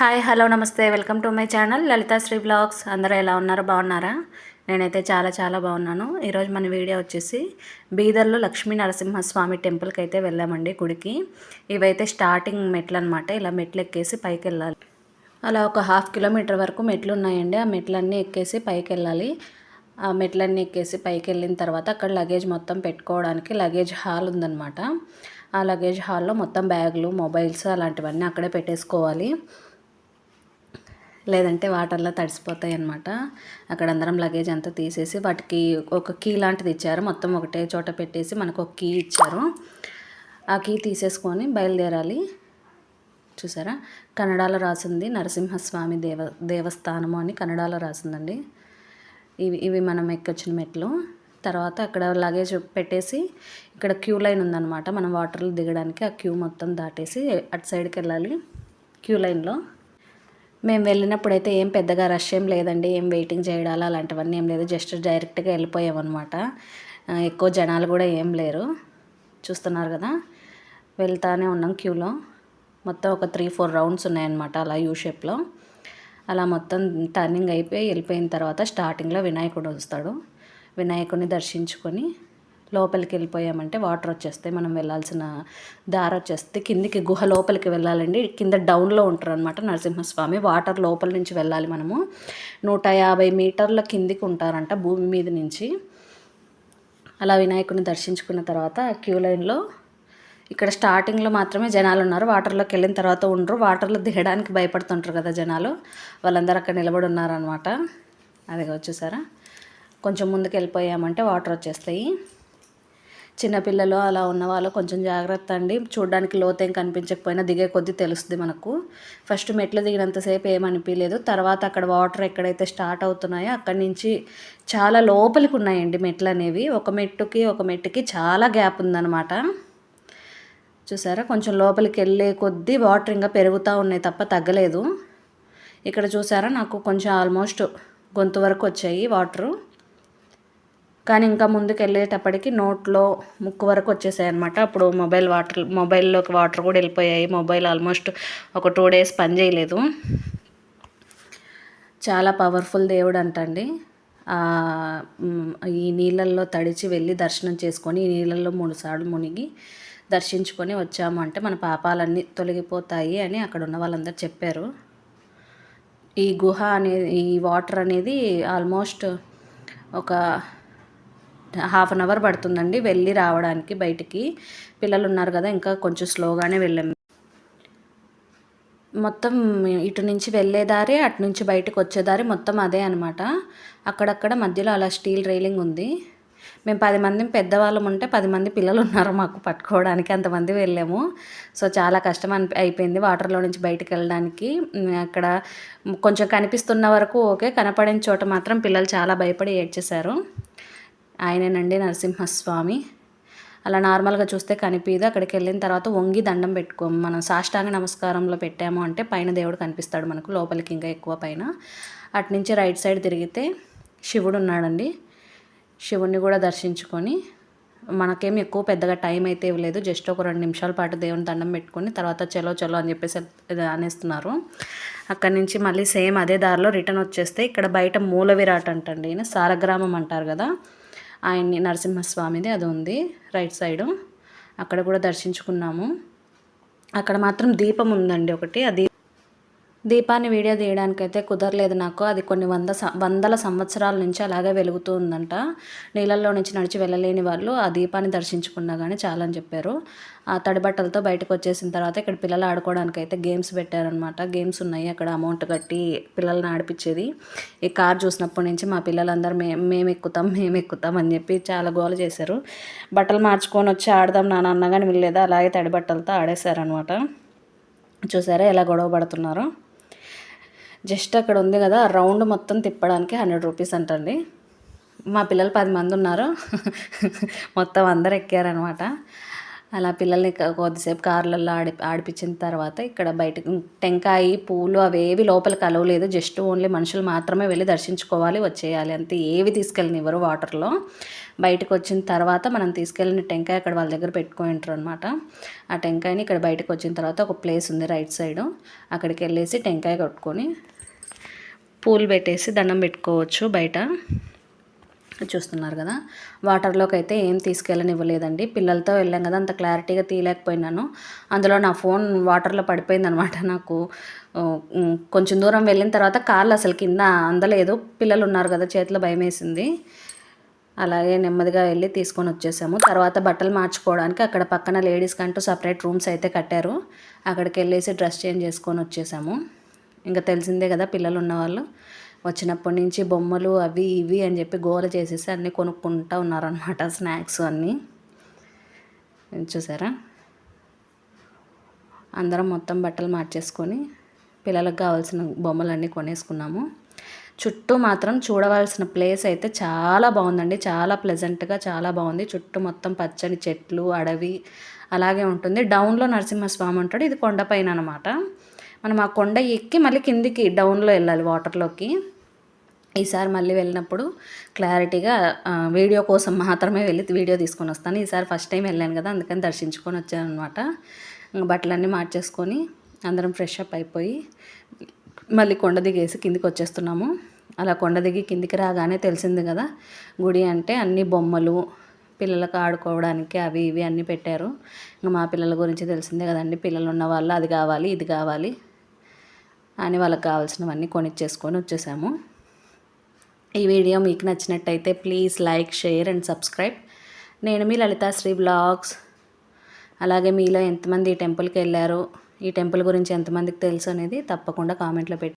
Hi hello నమస్తే. Welcome to my channel Lalithasri blogs. అందరూ ఎలా ఉన్నారు? బాగున్నారా? నేనైతే చాలా చాలా బాగున్నాను. ఈరోజు మన వీడియో వచ్చేసి బీదర్లో లక్ష్మీ నరసింహస్వామి టెంపుల్కి అయితే వెళ్ళామండి గుడికి. ఇవైతే స్టార్టింగ్ మెట్లు అనమాట ఇలా మెట్లు ఎక్కేసి పైకి వెళ్ళాలి అలా ఒక హాఫ్ కిలోమీటర్ వరకు మెట్లు ఉన్నాయండి ఆ మెట్లన్నీ ఎక్కేసి పైకి వెళ్ళాలి ఆ మెట్లన్నీ ఎక్కేసి పైకి వెళ్ళిన తర్వాత అక్కడ లగేజ్ మొత్తం పెట్టుకోవడానికి లగేజ్ హాల్ ఉందన్నమాట. ఆ లగేజ్ హాల్లో మొత్తం బ్యాగులు మొబైల్స్ అలాంటివన్నీ అక్కడే పెట్టేసుకోవాలి. లేదంటే వాటర్లో తడిసిపోతాయి అనమాట అక్కడ అందరం లగేజ్ అంతా తీసేసి వాటికి ఒక కీ లాంటిది ఇచ్చారు. మొత్తం ఒకటే చోట పెట్టేసి మనకు ఒక కీ ఇచ్చారు. ఆ కీ తీసేసుకొని బయలుదేరాలి. చూసారా? కన్నడలో రాసింది నరసింహస్వామి దేవ దేవస్థానము అని కన్నడలో రాసిందండి. ఇవి ఇవి మనం ఎక్కొచ్చిన మెట్లు. తర్వాత అక్కడ లగేజ్ పెట్టేసి ఇక్కడ క్యూ లైన్ ఉందన్నమాట. మనం వాటర్లో దిగడానికి ఆ క్యూ మొత్తం దాటేసి అటు సైడ్కి వెళ్ళాలి. క్యూ లైన్లో మేము వెళ్ళినప్పుడు అయితే ఏం పెద్దగా రష్ ఏం లేదండి. ఏం వెయిటింగ్ చేయడాలు అలాంటివన్నీ ఏం లేదు. జస్ట్ డైరెక్ట్గా వెళ్ళిపోయామన్నమాట. ఎక్కువ జనాలు కూడా ఏం లేరు. చూస్తున్నారు కదా? వెళ్తానే ఉన్నాం క్యూలో. మొత్తం ఒక త్రీ ఫోర్ రౌండ్స్ ఉన్నాయన్నమాట అలా యూ షేప్లో అలా మొత్తం టర్నింగ్ అయిపోయి వెళ్ళిపోయిన తర్వాత స్టార్టింగ్లో వినాయకుడు వస్తాడు. వినాయకుడిని దర్శించుకొని లోపలికి వెళ్ళిపోయామంటే వాటర్ వచ్చేస్తాయి మనం వెళ్ళాల్సిన దారి వచ్చేస్తే కిందికి గుహ లోపలికి వెళ్ళాలండి. కింద డౌన్లో ఉంటారు అనమాట నరసింహస్వామి. వాటర్ లోపల నుంచి వెళ్ళాలి మనము. నూట యాభై మీటర్ల కిందికి ఉంటారంట భూమి మీద నుంచి. అలా వినాయకుడిని దర్శించుకున్న తర్వాత క్యూ లైన్లో ఇక్కడ స్టార్టింగ్లో మాత్రమే జనాలు ఉన్నారు. వాటర్లోకి వెళ్ళిన తర్వాత ఉండరు. వాటర్లో దిగడానికి భయపడుతుంటారు కదా జనాలు. వాళ్ళందరూ అక్కడ నిలబడి ఉన్నారనమాట అది వచ్చేసారా కొంచెం ముందుకు వెళ్ళిపోయామంటే వాటర్ వచ్చేస్తాయి. చిన్నపిల్లలు అలా ఉన్న వాళ్ళు కొంచెం జాగ్రత్త అండి. చూడడానికి లోతేం కనిపించకపోయినా దిగే కొద్దీ తెలుస్తుంది మనకు. ఫస్ట్ మెట్లు దిగినంతసేపు ఏమనిపించలేదు తర్వాత అక్కడ వాటర్ ఎక్కడైతే స్టార్ట్ అవుతున్నాయో అక్కడి నుంచి చాలా లోపలికి ఉన్నాయండి మెట్లు అనేవి. ఒక మెట్టుకి ఒక మెట్టుకి చాలా గ్యాప్ ఉందన్నమాట. చూసారా? కొంచెం లోపలికి వెళ్ళే కొద్దీ వాటర్ ఇంకా పెరుగుతూ ఉన్నాయి తప్ప తగ్గలేదు. ఇక్కడ చూసారా? నాకు కొంచెం ఆల్మోస్ట్ గొంతు వరకు వచ్చాయి వాటరు. కానీ ఇంకా ముందుకు వెళ్ళేటప్పటికి నోట్లో ముక్కు వరకు వచ్చేసాయి అనమాట అప్పుడు మొబైల్ వాటర్ మొబైల్లోకి వాటర్ కూడా వెళ్ళిపోయాయి. మొబైల్ ఆల్మోస్ట్ ఒక టూ డేస్ పని చేయలేదు. చాలా పవర్ఫుల్ దేవుడు అంటండి ఈ నీళ్ళల్లో తడిచి వెళ్ళి దర్శనం చేసుకొని ఈ నీళ్ళల్లో మూడు సార్లు మునిగి దర్శించుకొని వచ్చాము అంటే మన పాపాలన్నీ తొలగిపోతాయి అని అక్కడ ఉన్న వాళ్ళందరూ చెప్పారు. ఈ గుహ అనేది ఈ వాటర్ అనేది ఆల్మోస్ట్ ఒక హాఫ్ అన్ అవర్ పడుతుందండి. వెళ్ళి రావడానికి బయటికి. పిల్లలు ఉన్నారు కదా ఇంకా కొంచెం స్లోగానే వెళ్ళాము మొత్తం ఇటు నుంచి వెళ్ళే దారి అటు నుంచి బయటకు వచ్చేదారి మొత్తం అదే అనమాట అక్కడక్కడ మధ్యలో అలా స్టీల్ రైలింగ్ ఉంది. మేము పది మంది పెద్దవాళ్ళం ఉంటే పది మంది పిల్లలు ఉన్నారు మాకు పట్టుకోవడానికి అంతమంది వెళ్ళాము. సో చాలా కష్టం అని అయిపోయింది వాటర్లో నుంచి బయటకు వెళ్ళడానికి. అక్కడ కొంచెం కనిపిస్తున్న వరకు ఓకే కనపడిన చోట మాత్రం పిల్లలు చాలా భయపడి ఏడ్చేశారు. ఆయనేనండి నరసింహస్వామి. అలా నార్మల్గా చూస్తే కనిపించదు అక్కడికి వెళ్ళిన తర్వాత వంగి దండం పెట్టుకోము. మనం సాష్టాంగ నమస్కారంలో పెట్టాము అంటే పైన దేవుడు కనిపిస్తాడు మనకు లోపలికి ఇంకా ఎక్కువ పైన. అటు నుంచి రైట్ సైడ్ తిరిగితే శివుడు ఉన్నాడండి. శివుణ్ణి కూడా దర్శించుకొని మనకేం ఎక్కువ పెద్దగా టైం అయితే ఇవ్వలేదు. జస్ట్ ఒక రెండు నిమిషాల పాటు దేవుని దండం పెట్టుకొని తర్వాత చలో చలో అని చెప్పేసి అనేస్తున్నారు. అక్కడి నుంచి మళ్ళీ సేమ్ అదే దారిలో రిటర్న్ వచ్చేస్తే ఇక్కడ బయట మూల విరాట్ అంటండి సారగ్రామం అంటారు కదా. ఆయన్ని నరసింహస్వామిది అది ఉంది రైట్ సైడు. అక్కడ కూడా దర్శించుకున్నాము. అక్కడ మాత్రం దీపం ఉందండి ఒకటి అది దీపాన్ని వీడియో తీయడానికైతే కుదరలేదు నాకు. అది కొన్ని వంద వందల సంవత్సరాల నుంచి అలాగే వెలుగుతూ ఉందంట. నీళ్ళల్లో నుంచి నడిచి వెళ్ళలేని వాళ్ళు ఆ దీపాన్ని దర్శించుకున్నా కానీ చాలా అని చెప్పారు. ఆ తడి బట్టలతో బయటకు వచ్చేసిన తర్వాత ఇక్కడ పిల్లలు ఆడుకోవడానికి అయితే గేమ్స్ పెట్టారనమాట గేమ్స్ ఉన్నాయి. అక్కడ అమౌంట్ కట్టి పిల్లల్ని ఆడిపించేది ఈ కార్ చూసినప్పటి నుంచి మా పిల్లలందరూ మేము మేము ఎక్కుతాం మేము ఎక్కుతాం అని చెప్పి చాలా గోల చేశారు. బట్టలు మార్చుకొని వచ్చి ఆడదాం నాన్న అన్నగాని వెళ్ళేదా అలాగే తడి బట్టలతో ఆడేశారనమాట చూసారా ఎలా గొడవ పడుతున్నారో? జస్ట్ అక్కడ ఉంది కదా రౌండ్ మొత్తం తిప్పడానికి హండ్రెడ్ రూపీస్ అంటండి. మా పిల్లలు పది మంది ఉన్నారు. మొత్తం అందరు ఎక్కారనమాట అలా పిల్లల్ని కొద్దిసేపు కార్లలో ఆడి ఆడిపించిన తర్వాత ఇక్కడ బయటకు టెంకాయ పూలు అవేవి లోపలికి అలవలేదు జస్ట్ ఓన్లీ మనుషులు మాత్రమే వెళ్ళి దర్శించుకోవాలి వచ్చేయాలి. అంతే ఏవి తీసుకెళ్ళనివ్వరు వాటర్లో. బయటకు వచ్చిన తర్వాత మనం తీసుకెళ్ళిన టెంకాయ అక్కడ వాళ్ళ దగ్గర పెట్టుకుంటారు అనమాట ఆ టెంకాయని ఇక్కడ బయటకు వచ్చిన తర్వాత ఒక ప్లేస్ ఉంది రైట్ సైడ్. అక్కడికి వెళ్ళేసి టెంకాయ కొట్టుకొని పూలు పెట్టేసి దండం పెట్టుకోవచ్చు బయట. చూస్తున్నారు కదా. వాటర్లోకి అయితే ఏం తీసుకెళ్ళనివ్వలేదండి. పిల్లలతో వెళ్ళాం కదా అంత క్లారిటీగా తీయలేకపోయినాను. అందులో నా ఫోన్ వాటర్లో పడిపోయిందనమాట నాకు. కొంచెం దూరం వెళ్ళిన తర్వాత కాళ్ళు అసలు కింద అందలేదు. పిల్లలు ఉన్నారు కదా చేతిలో భయం వేసింది అలాగే నెమ్మదిగా వెళ్ళి తీసుకొని వచ్చేసాము. తర్వాత బట్టలు మార్చుకోవడానికి అక్కడ పక్కన లేడీస్కి అంటూ సపరేట్ రూమ్స్ అయితే కట్టారు. అక్కడికి వెళ్ళేసి డ్రెస్ చేంజ్ చేసుకొని వచ్చేసాము. ఇంకా తెలిసిందే కదా పిల్లలు ఉన్నవాళ్ళు. వచ్చినప్పటి నుంచి బొమ్మలు అవి ఇవి అని చెప్పి గోల చేసేసి అన్నీ కొనుక్కుంటా ఉన్నారనమాట స్నాక్స్ అన్నీ. చూసారా? అందరం మొత్తం బట్టలు మార్చేసుకొని పిల్లలకు కావాల్సిన బొమ్మలన్నీ కొనేసుకున్నాము. చుట్టూ మాత్రం చూడవలసిన ప్లేస్ అయితే చాలా బాగుందండి. చాలా ప్లెజెంట్గా చాలా బాగుంది. చుట్టూ మొత్తం పచ్చని చెట్లు అడవి అలాగే ఉంటుంది. డౌన్లో నరసింహస్వామి ఉంటాడు. ఇది కొండపైన అనమాట మనం ఆ కొండ ఎక్కి మళ్ళీ కిందికి డౌన్లో వెళ్ళాలి వాటర్లోకి ఈసారి మళ్ళీ వెళ్ళినప్పుడు క్లారిటీగా వీడియో కోసం మాత్రమే వెళ్ళి వీడియో తీసుకొని వస్తాను. ఈసారి ఫస్ట్ టైం వెళ్ళాను కదా అందుకని దర్శించుకొని వచ్చాను అనమాట బట్టలన్నీ మార్చేసుకొని అందరం ఫ్రెష్ అప్ అయిపోయి మళ్ళీ కొండ దిగేసి కిందికి వచ్చేస్తున్నాము. అలా కొండ దిగి కిందికి రాగానే తెలిసింది కదా గుడి అంటే అన్ని బొమ్మలు పిల్లలకు ఆడుకోవడానికి అవి ఇవి అన్నీ పెట్టారు. ఇంకా మా పిల్లల గురించి తెలిసిందే కదండి పిల్లలు ఉన్న వాళ్ళు అది కావాలి ఇది కావాలి అని వాళ్ళకి కావాల్సినవన్నీ కొనిచ్చేసుకొని వచ్చేసాము. ఈ వీడియో మీకు నచ్చినట్టయితే please like share and subscribe. నేను మీ లలితాశ్రీ బ్లాగ్స్. అలాగే మీలో ఎంతమంది ఈ టెంపుల్కి వెళ్ళారు ఈ టెంపుల్ గురించి ఎంతమందికి తెలుసు అనేది తప్పకుండా కామెంట్లో పెట్టి